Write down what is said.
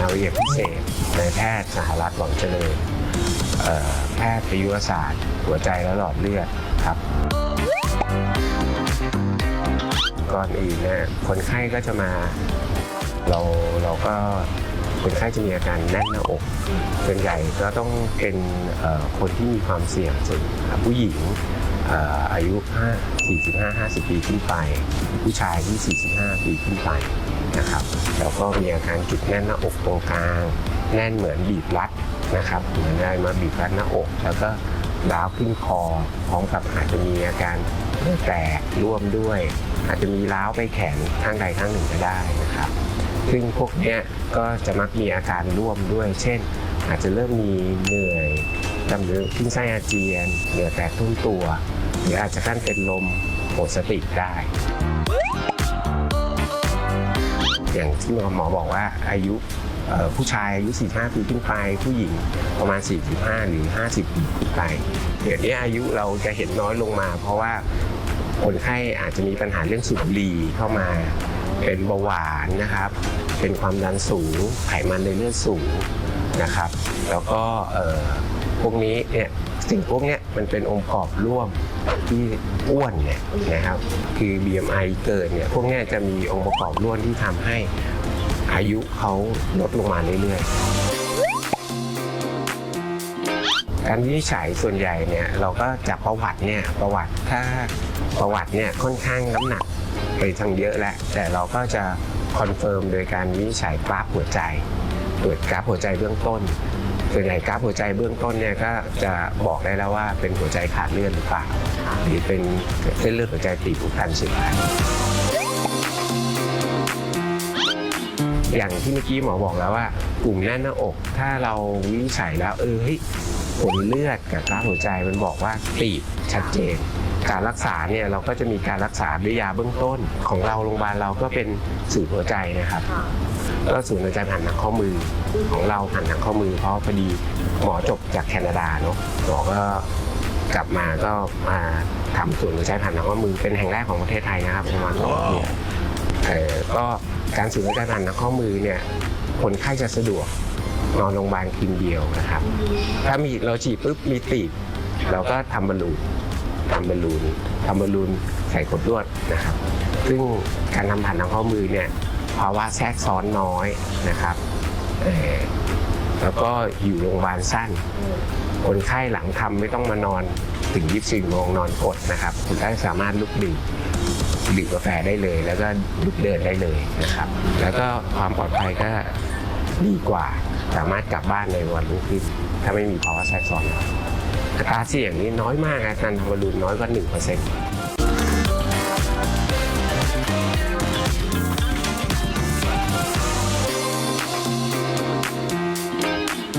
นาวิเศษนายแพทย์สหรัฐหวังเจริญเอ่อแพทย์พยุรศาสตร์ หัวใจและหลอดเลือดครับ ก่อนอื่นเนี่ยคนไข้ก็จะมา เราเราก็คนไข้จะมีอาการแน่นหน้าอกส่วนใหญ่ก็ต้องเป็นคนที่มีความเสี่ยงสุดผู้หญิงอ่ออายุ5 45 50 ปีขึ้นไป ผู้ชายที่ 45 ปีขึ้นไป นะครับแล้วก็มีอาการจุดแน่นหน้าอกตรงกลาง แน่นเหมือนบีบรัดนะครับเหมือนอะไรมาบีบรัดหน้าอก แล้วก็ร้าวขึ้นคอพร้อมกับอาจจะมีอาการแตกร่วมด้วย อาจจะมีร้าวไปแขนข้างใดข้างหนึ่งก็ได้นะครับ ซึ่งพวกนี้ก็จะมักมีอาการร่วมด้วย เช่น อาจจะเริ่มมีเหนื่อยจำเรือขึ้นไส้อาเจียนเหนื่อยแตกทุ่มตัว หรืออาจจะขั้นเป็นลมหมดสติได้ อย่างที่หมอบอกว่าอายุผู้ชายอายุ 45 ปีขึ้นไป ผู้หญิงประมาณ 45 หรือ 50 ปีขึ้นไป เดี๋ยวนี้อายุเราจะเห็นน้อยลงมา เพราะว่าคนไข้อาจจะมีปัญหาเรื่องสูบบุหรี่เข้ามา เป็นเบาหวานนะครับ เป็นความดันสูง ไขมันในเลือดสูงนะครับ แล้วก็ พวกนี้เนี่ยสิ่งพวกนี้มันเป็นองค์ประกอบร่วมที่อ้วนเนี่ยนะครับ คือ BMI เกินเนี่ยพวกนี้จะมีองค์ประกอบร่วมที่ทำให้อายุเขาลดลงมาเรื่อยๆ การวินิจฉัยส่วนใหญ่เนี่ยเราก็จากประวัติเนี่ยประวัติถ้าประวัติเนี่ยค่อนข้างน้ำหนักไปทางเยอะแล้วแต่เราก็จะคอนเฟิร์มโดยการวินิจฉัยกราฟหัวใจ ตรวจกราฟหัวใจเบื้องต้นส่วนใหญ่กราฟหัวใจเบื้องต้นเนี่ยก็จะบอกได้แล้วว่าเป็นหัวใจขาดเลือดหรือเปล่าหรือเป็นเส้นเลือดหัวใจตีบอุดตันเฉียบพลันอย่างที่เมื่อกี้หมอบอกแล้วว่า กลุ่มแน่นหน้าอกถ้าเราวินิจฉัยแล้วเออเฮ้ยผลเลือดกับกราฟหัวใจมันบอกว่าตีบชัดเจน การรักษาเนี่ยเราก็จะมีการรักษาด้วยยาเบื้องต้นของเราโรงพยาบาลเราก็เป็นสูตรหัวใจนะครับ ก็ศูนย์หัวใจผ่านทางข้อมือของเราผ่านทางข้อมือ เพราะพอดีหมอจบจากแคนาดาเนาะหมอก็กลับมาก็มาทำศูนย์หัวใจผ่านทางข้อมือเป็นแห่งแรกของประเทศไทยนะครับประมาณสองปีเอ่อก็การศูนย์หัวใจผ่านทางข้อมือเนี่ยคนไข้จะสะดวกนอนโรงพยาบาลคืนเดียวนะครับ ถ้ามีเราฉีดปุ๊บมีตีบเราก็ทำบอลลูนทำบอลลูนทำบอลลูนใส่ขดลวดนะครับ ซึ่งการทำผ่านทางข้อมือเนี่ย ภาวะแทรกซ้อนน้อยนะครับแล้วก็อยู่โรงพยาบาลสั้น คนไข้หลังทำไม่ต้องมานอนถึง 24ชั่วโมงนอนกดนะครับคนไข้สามารถลุกดื่มดื่มกาแฟได้เลย แล้วก็ลุกเดินได้เลยนะครับ แล้วก็ความปลอดภัยก็ดีกว่า สามารถกลับบ้านในวันรุ่งขึ้น ถ้าไม่มีภาวะแทรกซ้อนอัตราเสี่ยงนี่น้อยมากอาการทำบอลลูนน้อยกว่า1%